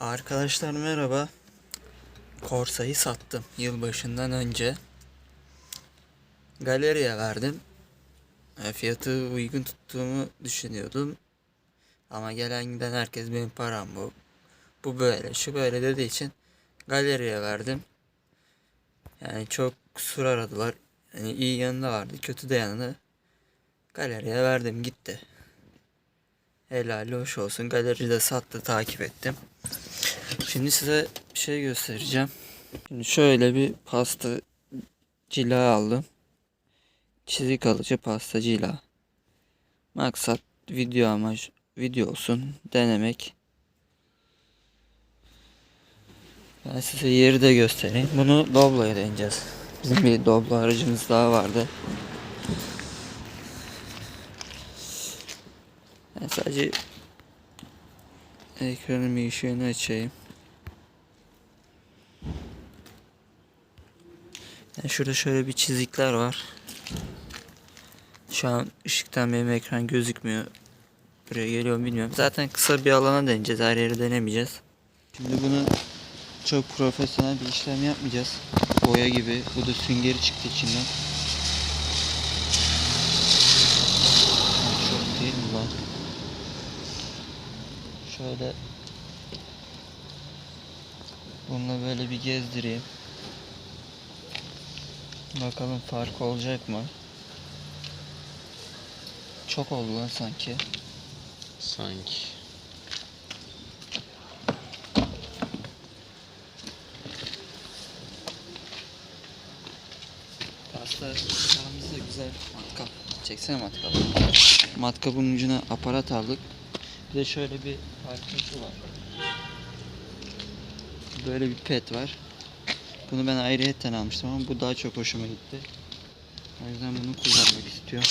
Arkadaşlar merhaba. Korsa'yı sattım yılbaşından önce. Galeriye verdim. E, Fiyatı uygun tuttuğumu düşünüyordum. Ama gelen giden herkes benim param bu. Bu böyle, şu böyle dediği için galeriye verdim. Yani çok kusur aradılar. Yani iyi yanı da vardı, kötü de yanı. Galeriye verdim gitti. Helal hoş olsun. Galeride sattı takip ettim. Şimdi size bir şey göstereceğim. Şimdi şöyle bir pasta cila aldım. Çizik alıcı pasta cila. Maksat video amacı video olsun denemek. Ben size yeri de göstereyim. Bunu Doblo'ya deneyeceğiz. Bizim bir Doblo aracımız daha vardı. Ben sadece ekranın ışığını açayım. Yani şurada şöyle bir çizikler var. Şu an ışıktan benim ekran gözükmüyor. Buraya geliyor mu bilmiyorum. Zaten kısa bir alana deneyeceğiz. Her yeri denemeyeceğiz. Şimdi bunu çok profesyonel bir işlem yapmayacağız. Boya gibi. Bu da süngeri çıktı içinden. Çok değil mi lan? Şöyle Bununla böyle bir gezdireyim. Bakalım fark olacak mı? Çok oldu lan sanki. Sanki. Pasta çağımızda güzel matkap. Çeksene matkap. Matkapın ucuna aparat aldık. Bir de şöyle bir parçası var. Böyle bir pet var. Bunu ben ayrıyetten almıştım ama bu daha çok hoşuma gitti. O yüzden bunu kullanmak istiyorum.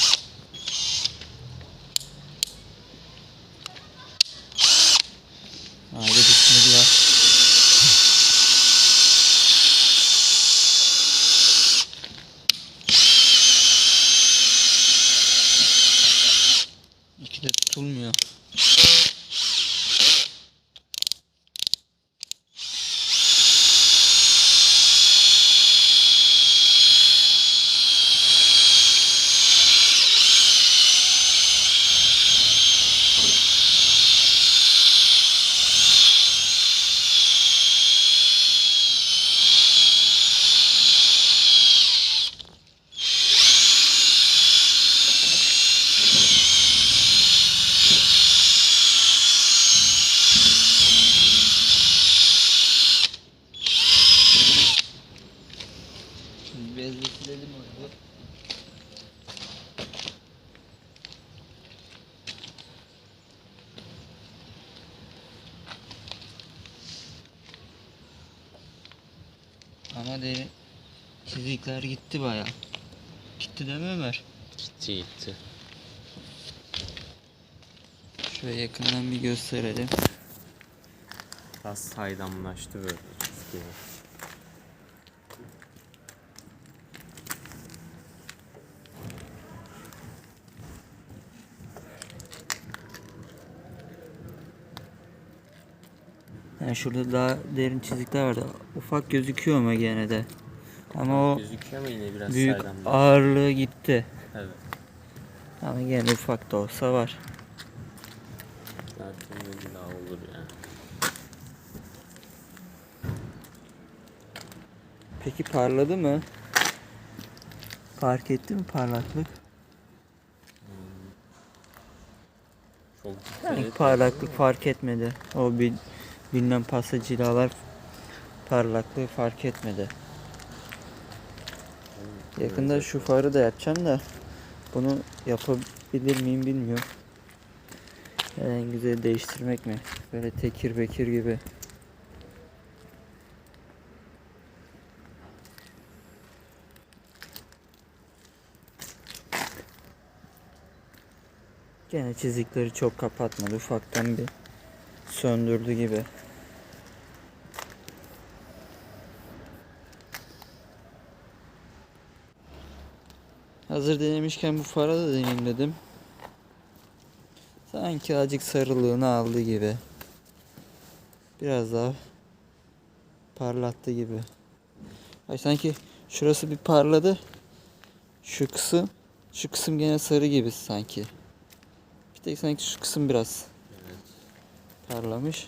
Haydi bismillah. İki de tutulmuyor. Bezle silelim orayı. Ama derin çizikler gitti baya. Gitti değil mi Ömer? Gitti gitti. Şöyle yakından bir gösterelim. Biraz saydamlaştı böyle çizgiler. Yani şurada daha derin çizikler vardı. Ufak gözüküyor ama gene de. Ama o Gözüküyor ama yine biraz büyük ağırlığı gitti. Evet. Ama gene ufak da olsa var. Zaten daha olur yani. Peki parladı mı? Fark etti mi parlaklık? Çok Yani parlaklık fark etmedi. O bir bilmem pasta cilalar parlaklığı fark etmedi. Yakında şu farı da yapacağım da bunu yapabilir miyim bilmiyorum. Yani en güzel değiştirmek mi? Böyle tekir bekir gibi. Gene çizikleri çok kapatmadı. Ufaktan bir söndürdü gibi. Hazır denemişken bu fara da deneyeyim dedim. Sanki azıcık sarılığını aldı gibi. biraz daha parlattı gibi. Ay sanki şurası bir parladı. Şu kısım şu kısım gene sarı gibi sanki. Bir tek sanki şu kısım biraz. Parlamış.